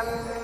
Amén.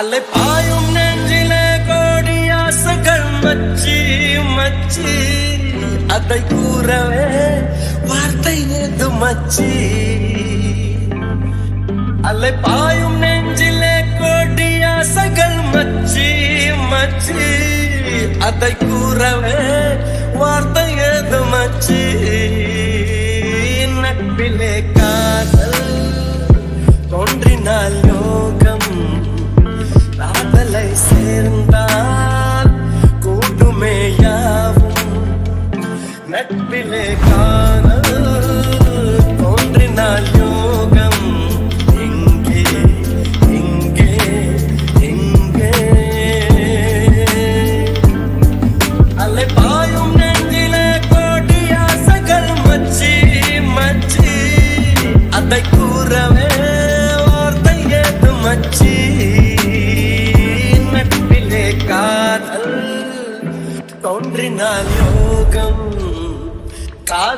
அலை பாயும் நெஞ்சில கோடி ஆசைகள் மச்சி மச்சி. அதை கூறவே வார்த்தை ஏது மச்சி? அலை பாயும் நெஞ்சில கோடி ஆசைகள் மச்சி மச்சி. அதை கூறவே வார்த்தை ஏது மச்சி?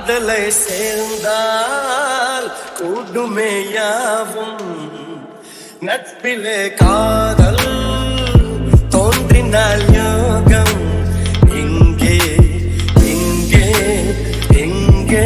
காதலை சேர்ந்தால் கூடுமேயாவும் நட்பிலே காதல் தோன்றினால் யோகம். எங்கே எங்கே எங்கே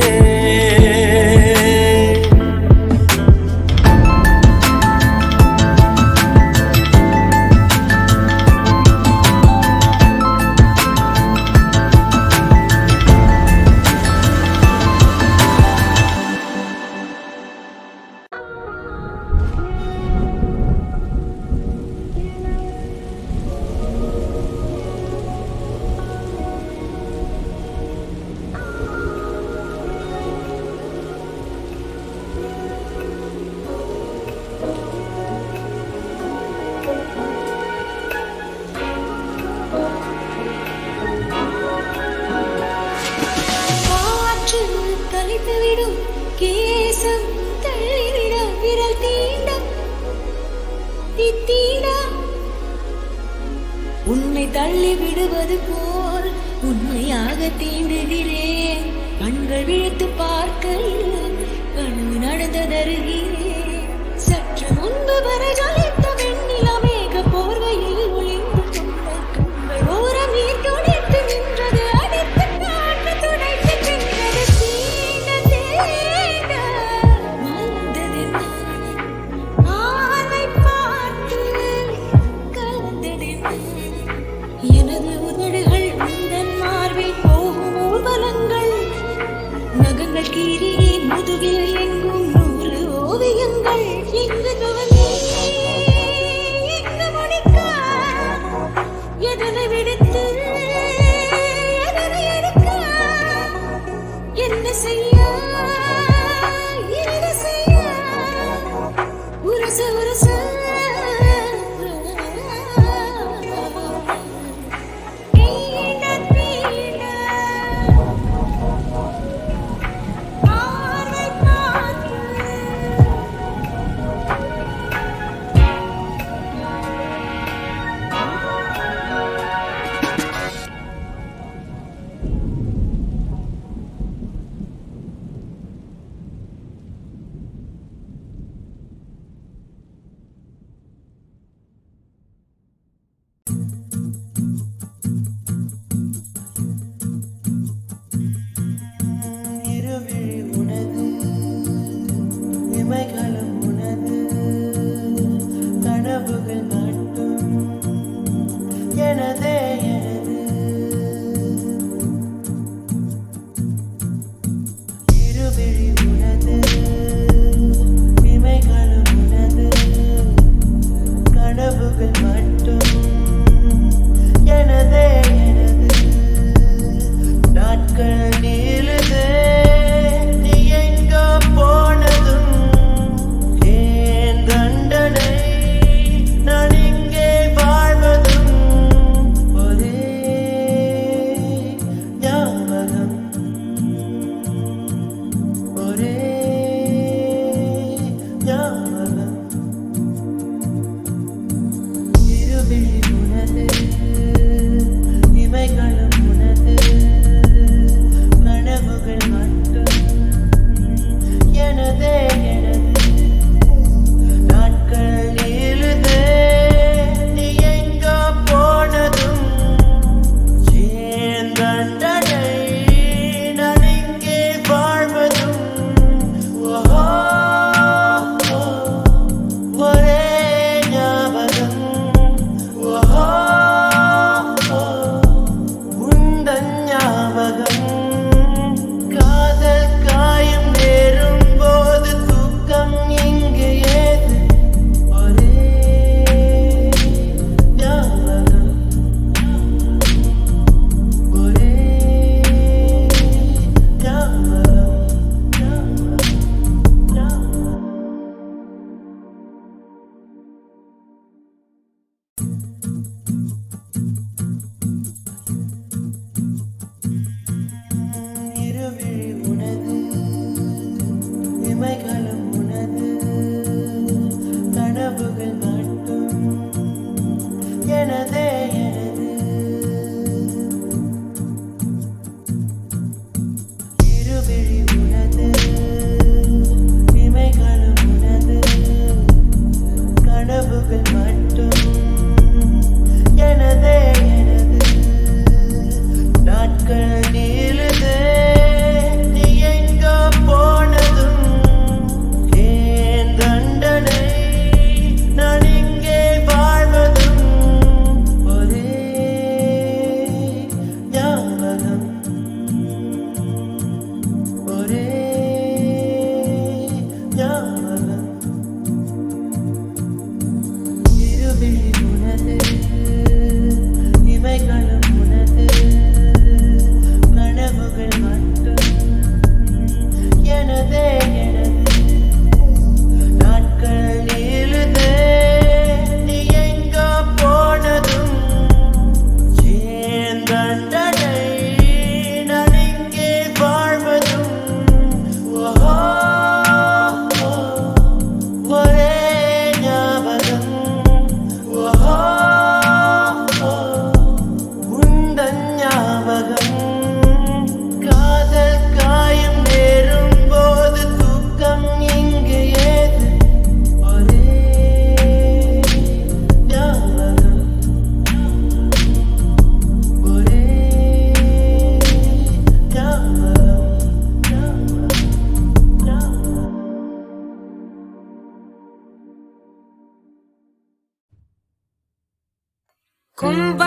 Kumbha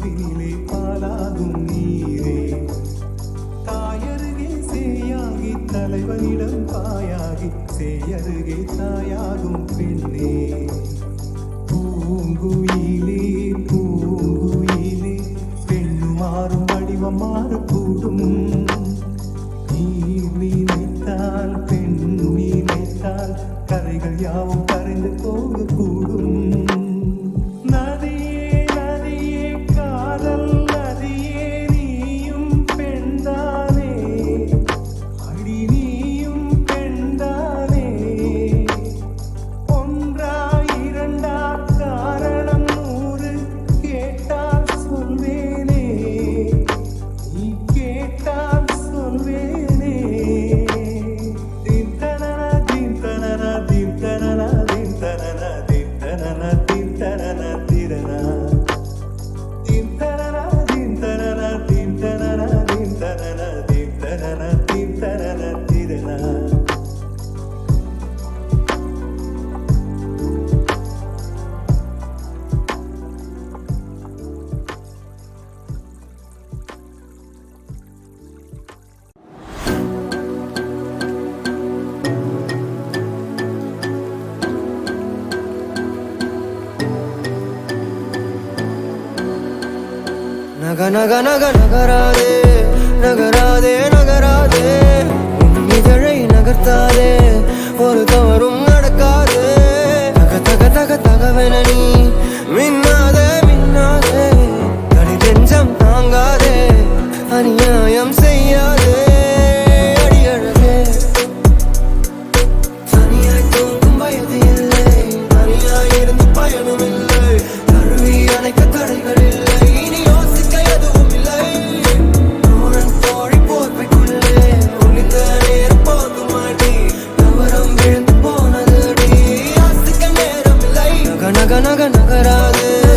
பாசத்தினிலே பாலாகும் நீரே. தாயருகே சேயாகி தலைவனிடம் பாயாகி சேயருகே தாயாகும் நக நக நக நகராதே நகராதே நகராதே. இதழை நகர்த்தாதே ஒரு தவறும் நடக்காதே. தக தக தக தகவென நீ மின்னா நக நகராது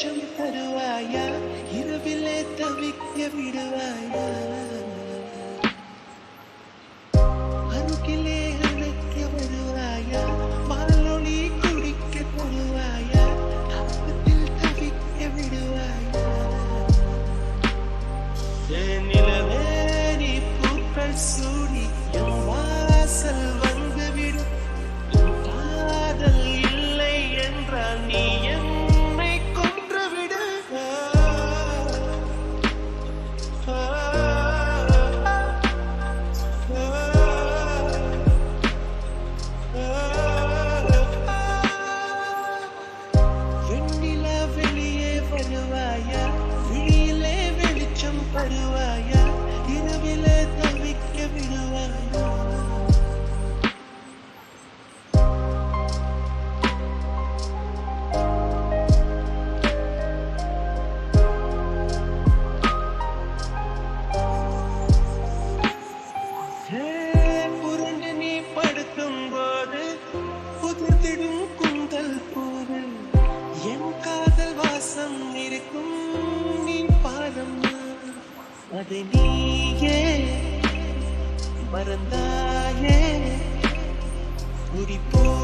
வெளிச்சம் தருவாயா? இரவிலே தவிக்க விடுவாயா? குடிப்பூவே